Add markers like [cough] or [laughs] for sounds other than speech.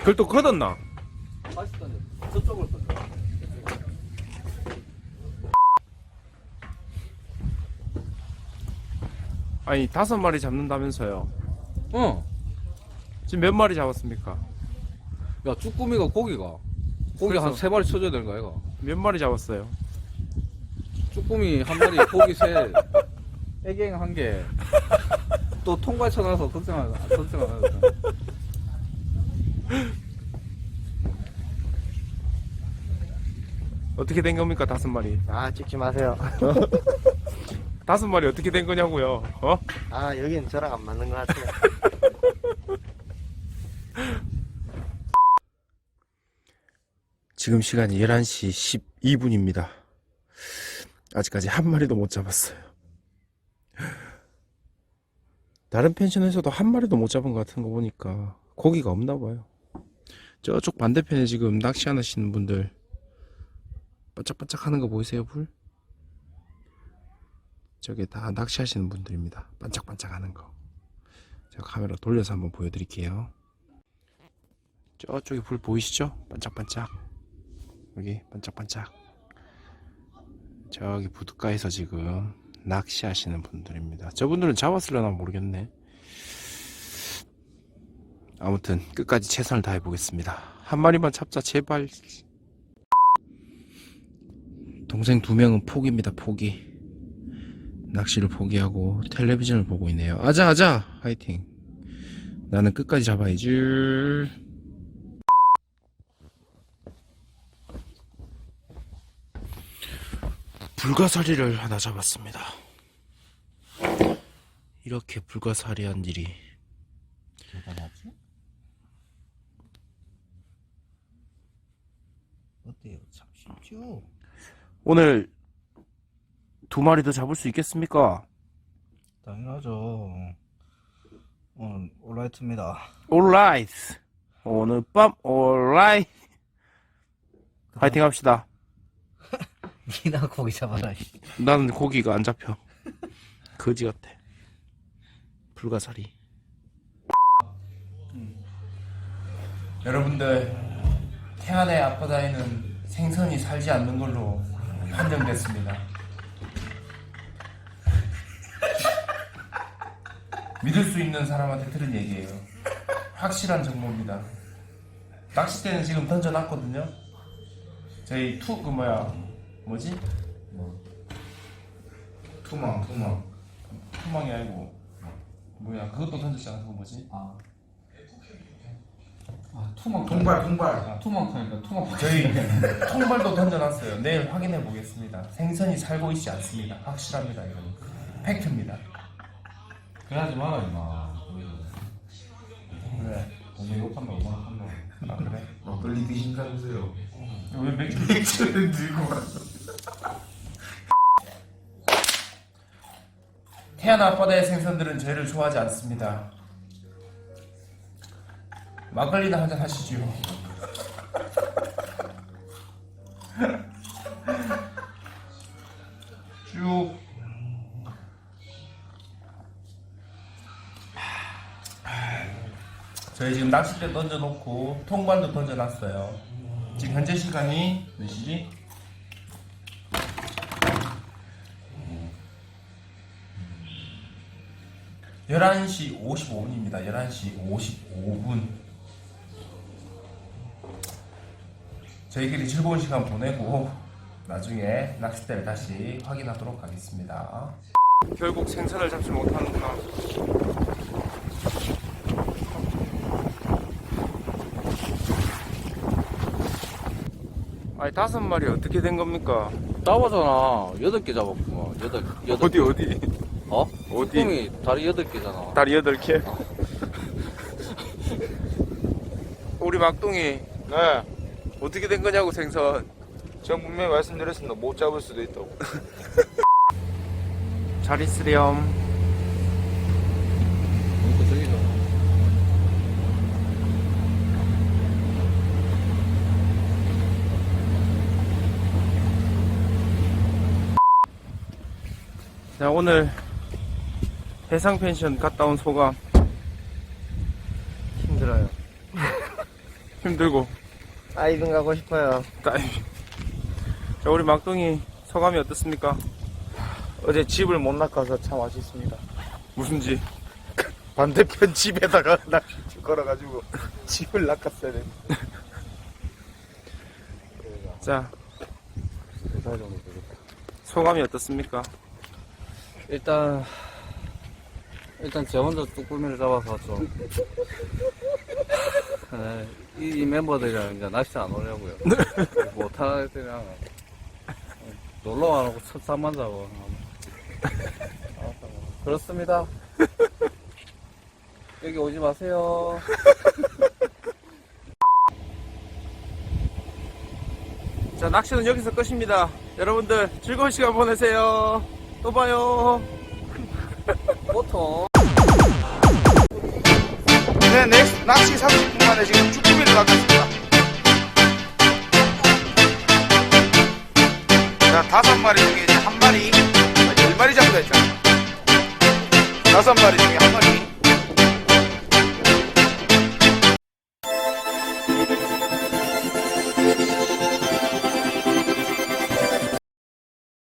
그걸 또 걷었나? 던져. 저쪽으로 던져. 아니 다섯 마리 잡는다면서요. 어. 지금 몇 마리 잡았습니까? 야, 쭈꾸미가 고기가. 고기 한 그래서- 세 마리 쳐줘야 되는 거야, 이거. 몇 마리 잡았어요? 쭈꾸미 한 마리, 고기 셋, 애갱 한 개. 또 통발 쳐놔서 걱정하자. 걱정하자. 어떻게 된 겁니까 다섯 마리? 아 찍지 마세요. [laughs] 다섯 마리 어떻게 된 거냐고요? 어? 아 여긴 저랑 안 맞는 것 같아요. [laughs] 지금 시간이 11시 12분입니다. 아직까지 한 마리도 못 잡았어요. 다른 펜션에서도 한 마리도 못 잡은 것 같은 거 보니까 고기가 없나 봐요. 저쪽 반대편에 지금 낚시하시는 분들 반짝반짝 하는 거 보이세요, 불? 저게 다 낚시하시는 분들입니다. 반짝반짝 하는 거. 제가 카메라 돌려서 한번 보여드릴게요. 저쪽에 불 보이시죠? 반짝반짝. 여기 반짝반짝 저기 부둣가에서 지금 낚시하시는 분들입니다 저분들은 잡았을려나 모르겠네 아무튼 끝까지 최선을 다해 보겠습니다. 한 마리만 잡자 제발. 동생 두 명은 포기입니다 포기. 낚시를 포기하고 텔레비전을 보고 있네요. 아자 아자! 화이팅. 나는 끝까지 잡아야지. 불가사리를 하나 잡았습니다. 이렇게 불가사리한 일이 어때요? 참 쉽죠? 오늘 두 마리 더 잡을 수 있겠습니까? 당연하죠. 오늘 올라이트입니다. 올라이트 오늘 밤 올라이트 파이팅 합시다. [laughs] 니나 고기 잡아라. 나는 고기가 안 잡혀. 거지 같아. 불가사리. 여러분들 태안의 앞바다에는 생선이 살지 않는 걸로 판정됐습니다. 믿을 수 있는 사람한테 들은 얘기예요. 확실한 정보입니다. 낚싯대는 지금 던져놨거든요. 저희 투 그 뭐야 뭐지? 투망 투망 투망이 아니고 뭐야 그것도 던졌잖아 그거 뭐지? 아. 아, 투망. 동발 동발 아, 투망. 저희 [laughs] 통발도 던져놨어요 내일 확인해 보겠습니다 생선이 살고 있지 않습니다 확실합니다 이건 팩트입니다 그러지 마라, 임마. 왜? 동네 욕한다, 얼마나 한다. 아 그래? 막걸리 드신다면서요? 왜 맥주 [laughs] 맥주는 들고 왔어. 태안 앞바다의 생선들은 죄를 좋아하지 않습니다 막걸리나 한잔 하시죠 쭉 저희 지금 낚싯대 던져놓고 통발도 던져놨어요 지금 현재 시간이 몇 시지? 열한 시 55분입니다. 11시 55분. 저희끼리 즐거운 시간 보내고 나중에 낚싯대를 다시 확인하도록 하겠습니다. 결국 생선을 잡지 못하는구나. 아니 다섯 마리 어떻게 된 겁니까? 잡았잖아. 여덟 개 잡았구만. 여덟, 여덟. 어디 어디? 어? 어디? 쭈꾸미 다리 여덟 개잖아. 다리 여덟 개. [laughs] 우리 막둥이 네. 어떻게 된 거냐고 생선. 제가 분명히 말씀드렸습니다. 못 잡을 수도 있다고. [laughs] 잘 있으렴. 자 오늘 해상 펜션 갔다 온 소감 힘들어요. [laughs] 힘들고 다이빙 가고 싶어요. 다이빙. 자, 우리 막둥이 소감이 어떻습니까? 어제 집을 못 낚아서 참 아쉽습니다. 무슨 지? 반대편 집에다가 [laughs] 낚시 걸어가지고 집을 낚았어야 돼. 자, 두달 정도 되겠다. 소감이 어떻습니까? 일단 일단 제 혼자 쭈꾸미를 잡아서 좀 네, 이, 이 멤버들이랑 이제 낚시 안 오려고요. 못하는 애들이랑 놀러 안 오고 첫잠만 자고. 그렇습니다. 여기 오지 마세요. 자, 낚시는 여기서 끝입니다. 여러분들 즐거운 시간 보내세요. 또 봐요. 보통 네, 낚시 30분 만에 지금 쭈꾸미를 낚았습니다. 자, 다섯 마리 중에 한 마리, 아, 열 마리 잡고 했잖아. 다섯 마리